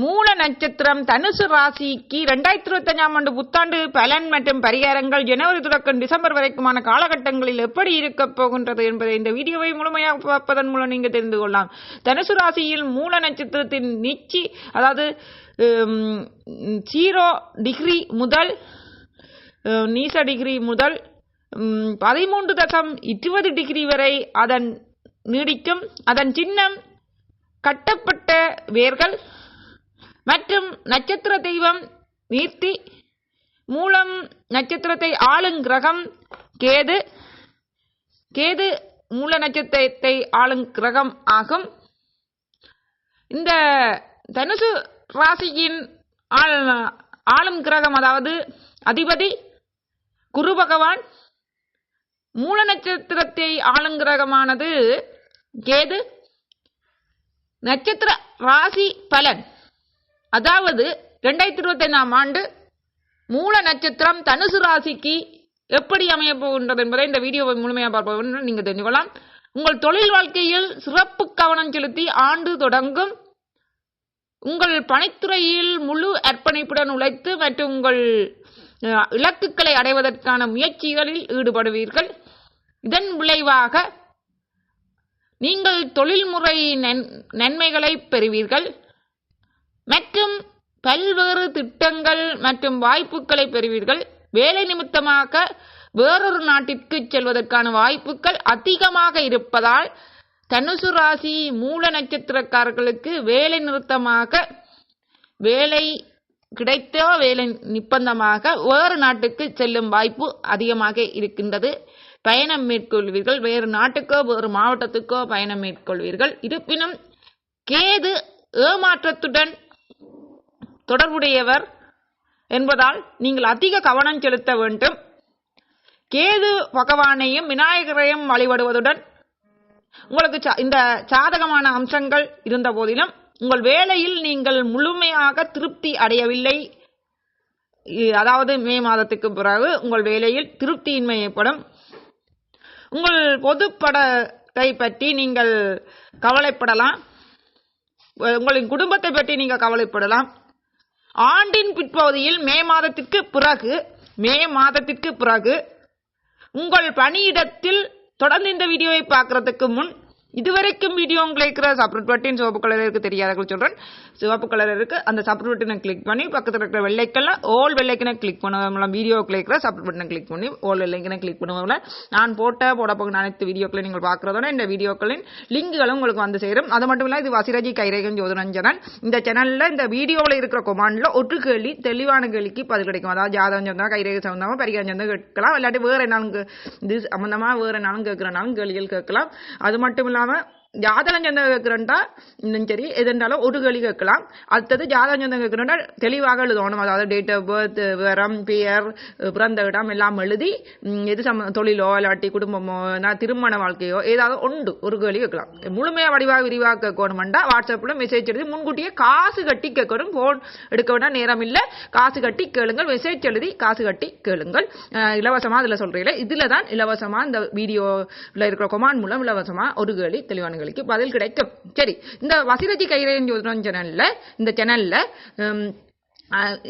மூல நட்சத்திரம் தனுசு ராசிக்கு ரெண்டாயிரத்தி இருபத்தி அஞ்சாம் ஆண்டு புத்தாண்டு பலன் மற்றும் பரிகாரங்கள் ஜனவரி தொடக்கம் டிசம்பர் வரைக்குமான காலகட்டங்களில் எப்படி இருக்க போகின்றது என்பதை இந்த வீடியோவை முழுமையாக பார்ப்பதன் மூலம் நீங்க தெரிந்து கொள்ளலாம். தனுசு ராசியில் மூல நட்சத்திரத்தின் நீச்சி அதாவது ஜீரோ டிகிரி முதல் நீச டிகிரி முதல் பதிமூன்று தசம் இருபது டிகிரி வரை அதன் நீடிக்கும். அதன் சின்னம் கட்டப்பட்ட வேர்கள் மற்றும் நட்சத்திர தெய்வம் நீர்த்தி மூலம் நட்சத்திரத்தை ஆளும் கிரகம் கேது. கேது மூல நட்சத்திரத்தை ஆளும் கிரகம் ஆகும். இந்த தனுசு ராசியின் ஆள்- ஆளும் கிரகம் அதாவது அதிபதி குரு பகவான். மூல நட்சத்திரத்தை ஆளும் கிரகமானது கேது. நட்சத்திர ராசி பலன். அதாவது ரெண்டாயிரத்தி இருபத்தைந்தாம் ஆண்டு மூல நட்சத்திரம் தனுசு ராசிக்கு எப்படி அமைய போகின்றது என்பதை இந்த வீடியோவை முழுமையாக பார்ப்போம் நீங்கள் தெரிஞ்சுக்கொள்ளலாம். உங்கள் தொழில் வாழ்க்கையில் சிறப்பு கவனம் செலுத்தி ஆண்டு தொடங்கும். உங்கள் பணித்துறையில் முழு அர்ப்பணிப்புடன் உழைத்து மற்றும் உங்கள் இலக்குகளை அடைவதற்கான முயற்சிகளில் ஈடுபடுவீர்கள். இதன் விளைவாக நீங்கள் தொழில்முறை நன்மைகளை பெறுவீர்கள். மற்றும் பல்வேறு திட்டங்கள் மற்றும் வாய்ப்புகளை பெறுவீர்கள். வேலை நிமித்தமாக வேறொரு நாட்டிற்கு செல்வதற்கான வாய்ப்புகள் அதிகமாக இருப்பதால் தனுசு ராசி மூல நட்சத்திரக்காரர்களுக்கு வேலை நிறுத்தமாக வேலை கிடைத்தோ வேலை நிப்பந்தமாக வேறு நாட்டுக்கு செல்லும் வாய்ப்பு அதிகமாக இருக்கின்றது. பயணம் மேற்கொள்வீர்கள். வேறு நாட்டுக்கோ வேறு மாவட்டத்துக்கோ பயணம் மேற்கொள்வீர்கள். இருப்பினும் கேது ஏமாற்றத்துடன் தொடர்புடையவர் என்பதால் நீங்கள் அதிக கவனம் செலுத்த வேண்டும். கேது பகவானையும் விநாயகரையும் வழிபடுவதுடன் உங்களுக்கு சா- இந்த சாதகமான அம்சங்கள் இருந்த போதிலும் உங்கள் வேலையில் நீங்கள் முழுமையாக திருப்தி அடையவில்லை. அதாவது மே மாதத்துக்கு பிறகு உங்கள் வேலையில் திருப்தியின்மை ஏற்படும் உங்கள் பொதுப்படத்தை பற்றி நீங்கள் கவலைப்படலாம். உங்களின் குடும்பத்தை பற்றி நீங்கள் கவலைப்படலாம். ஆண்டின் பிற்பகுதியில் மே மாதத்திற்கு பிறகு மே மாதத்திற்கு பிறகு உங்கள் பணியிடத்தில் தொடர்ந்து இந்த வீடியோவை பார்க்கறதுக்கு முன் இதுவரைக்கும் வீடியோ உங்களுக்கு இருக்கிற பட்டின் சிவப்பு கலர் இருக்கு தெரியாதவர்கள் சொல்றேன். சிவப்பு கலர் இருக்கு. அந்த சப்ரூட் பட்டனை கிளிக் பண்ணி பக்கத்தில் இருக்கிற வெள்ளைக்கல்ல ஓல் வெள்ளைக்கனை கிளிக் பண்ணுவோம் வீடியோ வீடியோக்குள்ள இருக்கிற சப்ரேட் பட்டனை கிளிக் பண்ணி ஓல் வெள்ளைக்கனை கிளிக் பண்ணுவோம்ல நான் போட்ட போட போகிற அனைத்து வீடியோக்களை நீங்கள் பார்க்கறதோட இந்த வீடியோக்களின் லிங்குகளும் உங்களுக்கு வந்து சேரும். அது மட்டும் இல்லாமல் இது வசிரஜி கைரேகன் ஜோதனஞ்சனன் இந்த சேனல்ல இந்த வீடியோவில் இருக்கிற கொமாண்ட்ல ஒற்று கேள்வி தெளிவான கேள்விக்கு பதில் கிடைக்கும். அதாவது ஜாதகம் சொன்னா கைரேகை சம்பந்தமா பரிகாரம் சொந்தம் கேட்கலாம். இல்லாட்டி வேற என்னாலும் இது சம்மந்தமாக வேற என்னாலும் கேட்குறனாலும் கேள்விகள் கேட்கலாம். அது மட்டும் இல்லாமல் comma ஜாதகம் சொந்தம் கேட்கிறேன்டா? இன்னும் சரி எதுனாலும் ஒரு கேள்வி கேட்கலாம். அடுத்தது ஜாதகம் சொந்தம் கேட்கிறேன்டா தெளிவாக எழுதணும். அதாவது டேட் ஆஃப் பர்த் விவரம் பெயர் பிறந்த இடம் எல்லாம் எழுதி எது சம்ம தொழிலோ இல்லாட்டி குடும்பமோ நான் திருமண வாழ்க்கையோ ஏதாவது உண்டு. ஒரு கேள்வி கேட்கலாம். முழுமையாக வடிவாக விரிவாக கேட்கணுமெண்டா வாட்ஸ்அப்பில் மெசேஜ் எழுதி முன்கூட்டியே காசு கட்டி கேட்கணும். ஃபோன் எடுக்க வேண்டாம் நேரம் இல்லை. காசு கட்டி கேளுங்கள். மெசேஜ் எழுதி காசு கட்டி கேளுங்கள். இலவசமாக இதில் சொல்கிறீங்களே இதில் தான் இலவசமாக இந்த வீடியோவில் இருக்கிற கொமான் மூலம் இலவசமாக ஒரு கேள்வி தெளிவான கேள்விகளுக்கு பதில் கிடைக்கும். சரி இந்த வசிரஜி கைரேன் ஜோதிடம் சேனல்ல இந்த சேனல்ல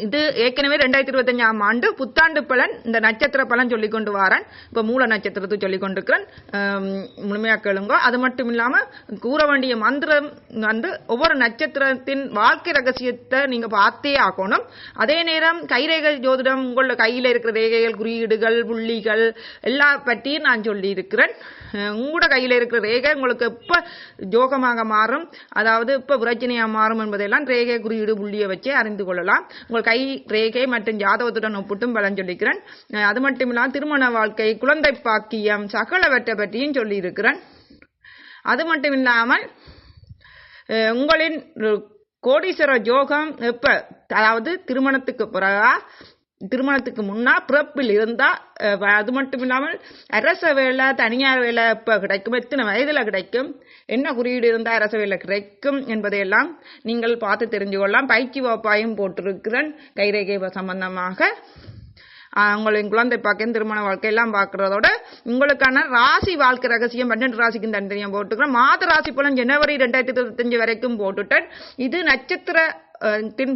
இது ஏற்கனவே ரெண்டாயிரத்தி இருபத்தஞ்சாம் ஆண்டு புத்தாண்டு பலன் இந்த நட்சத்திர பலன் சொல்லி கொண்டு வரேன். இப்போ மூல நட்சத்திரத்தை சொல்லி கொண்டிருக்கிறேன். முழுமையாக கேளுங்க அது மட்டும் இல்லாமல் கூற வேண்டிய மந்திரம் வந்து ஒவ்வொரு நட்சத்திரத்தின் வாழ்க்கை ரகசியத்தை நீங்கள் பார்த்தே ஆகணும். அதே நேரம் கைரேகை ஜோதிடம் உங்களோட கையில் இருக்கிற ரேகைகள் குறியீடுகள் புள்ளிகள் எல்லா பற்றியும் நான் சொல்லியிருக்கிறேன். உங்களோட கையில் இருக்கிற ரேகை உங்களுக்கு எப்போ ஜோகமாக மாறும்? அதாவது இப்போ பிரச்சனையாக மாறும் என்பதையெல்லாம் ரேகை குறியீடு புள்ளியை வச்சே அறிந்து கொள்ளலாம். உங்கள் கை ரேகை மற்றும் ஜாதகத்துடன் ஒப்பிட்டும் பலன் சொல்லிக்கிறேன். அது மட்டும் இல்லாமல் திருமண வாழ்க்கை குழந்தை பாக்கியம் சகலவற்றை பற்றியும் சொல்லி இருக்கிறேன் அது மட்டும் இல்லாமல் உங்களின் கோடீஸ்வர ஜோகம் எப்ப? அதாவது திருமணத்துக்கு பிறகா? திருமணத்துக்கு முன்னா பிறப்பில் இருந்தா அது மட்டும் இல்லாமல் அரச வேலை தனியார் வேலை இப்போ கிடைக்கும். எத்தனை வயதுல கிடைக்கும்? என்ன குறியீடு இருந்தா அரச வேலை கிடைக்கும் என்பதையெல்லாம் நீங்கள் பார்த்து தெரிஞ்சு கொள்ளலாம். பயிற்சி வாப்பாயும் போட்டிருக்கிறேன். கைரேகை சம்பந்தமாக. உங்களின் குழந்தை பார்க்க திருமண வாழ்க்கையெல்லாம் பார்க்குறதோட பார்க்கறதோட உங்களுக்கான ராசி வாழ்க்கை ரகசியம் பன்னெண்டு ராசிக்கு தனித்தனியாக போட்டுக்கிறேன். மாத ராசி பலன் ஜனவரி ரெண்டாயிரத்தி இருபத்தஞ்சு வரைக்கும் போட்டுட்டேன். இது நட்சத்திர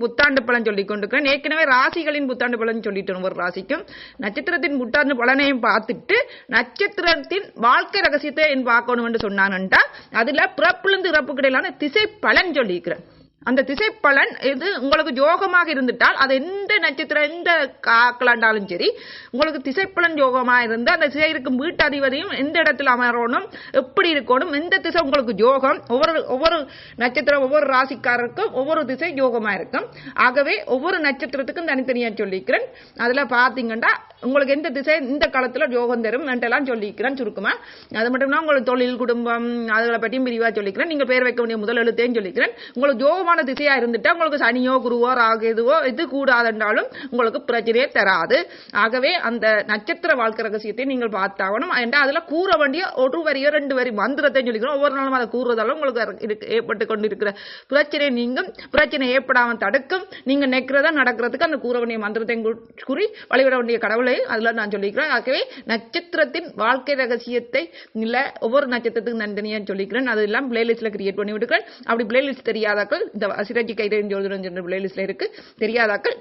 புத்தாண்டு பலன் சொல்லிக் கொண்டிருக்கிறேன். ஏற்கனவே ராசிகளின் புத்தாண்டு பலன் சொல்லிட்டோம் ஒரு ராசிக்கும். நட்சத்திரத்தின் புத்தாண்டு பலனையும் பார்த்துட்டு நட்சத்திரத்தின் வாழ்க்கை ரகசியத்தை என் பார்க்கணும் என்று சொன்னான்டா அதுல பிறப்பிலிருந்து இறப்புக்கு இடையிலான திசை பலன் சொல்லியிருக்கிறேன். அந்த திசைப்பலன் இது உங்களுக்கு யோகமாக இருந்துட்டால் அது எந்த நட்சத்திரம் எந்த காக்கலாண்டாலும் சரி உங்களுக்கு திசைப்பலன் யோகமாக இருந்து அந்த திசை இருக்கும் வீட்டு அதிபதியும் எந்த இடத்துல அமரணும் எப்படி இருக்கணும் எந்த திசை உங்களுக்கு யோகம் ஒவ்வொரு ஒவ்வொரு நட்சத்திரம் ஒவ்வொரு ராசிக்காரருக்கும் ஒவ்வொரு திசை யோகமாக இருக்கும். ஆகவே ஒவ்வொரு நட்சத்திரத்துக்கும் தனித்தனியாக சொல்லிக்கிறேன். அதில் பார்த்தீங்கன்னா உங்களுக்கு எந்த திசை இந்த காலத்துல யோகம் தரும் எல்லாம் சொல்லிக்கிறேன் சுருக்கமா. அது மட்டும் இல்லாம உங்களுக்கு தொழில் குடும்பம் அதுகளை பற்றியும் விரிவா சொல்லிக்கிறேன். நீங்க பேர் வைக்க வேண்டிய முதல் எழுத்தையும் சொல்லிக்கிறேன். உங்களுக்கு யோகமான திசையா இருந்துட்டா உங்களுக்கு சனியோ குருவோ ராகு எதுவோ இது கூடாதென்றாலும் உங்களுக்கு பிரச்சனையே தராது. ஆகவே அந்த நட்சத்திர வாழ்க்கை ரகசியத்தை நீங்கள் பார்த்தாகணும். ஏன்டா அதுல கூற வேண்டிய ஒரு வரியோ ரெண்டு வரி மந்திரத்தை சொல்லிக்கிறோம் ஒவ்வொரு நாளும் அதை கூறுறதாலும் உங்களுக்கு இருக்கு- ஏற்பட்டு கொண்டிருக்கிற பிரச்சனை நீங்கும். பிரச்சனை ஏற்படாமல் தடுக்கும். நீங்க நெக்கிறதா நடக்கிறதுக்கு அந்த கூற வேண்டிய மந்திரத்தை கூறி வழிவிட வேண்டிய கடவுளை அதுல நான் சொல்லிக்கிறேன். ஆகவே நட்சத்திரத்தின் வாழ்க்கை ரகசியத்தை இல்லை ஒவ்வொரு நட்சத்திரத்துக்கும் தனித்தனியா சொல்லிக்கிறேன். அது எல்லாம் பிளேலிஸ்ட்ல கிரியேட் பண்ணி விட்டுக்கிறேன். அப்படி பிளேலிஸ்ட் தெரியாதாக்கள் இந்த சிரஜி கைரேன் ஜோதிடம் என்ற பிளேலிஸ்ட்ல இருக்கு. தெரியாதாக்கள்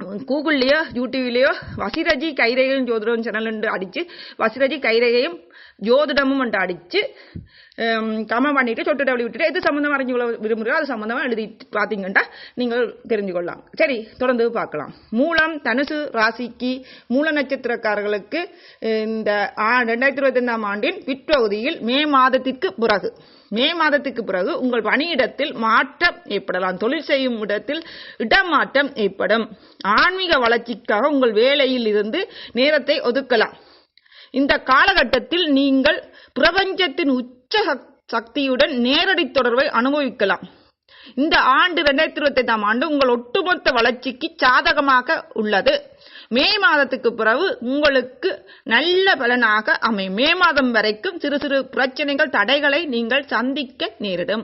கூகுள்லயோ யூடியூப்லயோ வசிரஜி கைரேகையும் ஜோதிடம் சேனல் என்று அடிச்சு வசிரஜி கைரேகையும் ஜோதிடமும் என்று அடிச்சு கமெண்ட் பண்ணிட்டு சொட்டு டபுள் விட்டுட்டு எது சம்மந்தமாக அறிஞ்சு கொள்ள விரும்புகிறோம் அது சம்மந்தமாக எழுதி பார்த்தீங்கன்னா நீங்கள் தெரிஞ்சு கொள்ளலாம் சரி தொடர்ந்து பார்க்கலாம் மூலம் தனுசு ராசிக்கு மூல நட்சத்திரக்காரர்களுக்கு இந்த ஆ- ரெண்டாயிரத்தி இருபத்தி ஐந்தாம் ஆண்டின் பிற்பகுதியில் மே மாதத்திற்கு பிறகு மே மாதத்துக்கு பிறகு உங்கள் பணியிடத்தில் மாற்றம் ஏற்படலாம் தொழில் செய்யும் இடத்தில் இடமாற்றம் ஏற்படும் ஆன்மீக வளர்ச்சிக்காக உங்கள் வேலையில் இருந்து நேரத்தை ஒதுக்கலாம் இந்த காலகட்டத்தில் நீங்கள் பிரபஞ்சத்தின் உச்ச சக்- சக்தியுடன் நேரடி தொடர்பை அனுபவிக்கலாம். இந்த ஆண்டு ரெண்டாயிரத்தி இருபத்தி ஐந்தாம் ஆண்டு உங்கள் ஒட்டுமொத்த வளர்ச்சிக்கு சாதகமாக உள்ளது. மே மாதத்துக்கு பிறகு உங்களுக்கு நல்ல பலனாக அமையும். மே மாதம் வரைக்கும் சிறு சிறு பிரச்சனைகள் தடைகளை நீங்கள் சந்திக்க நேரிடும்.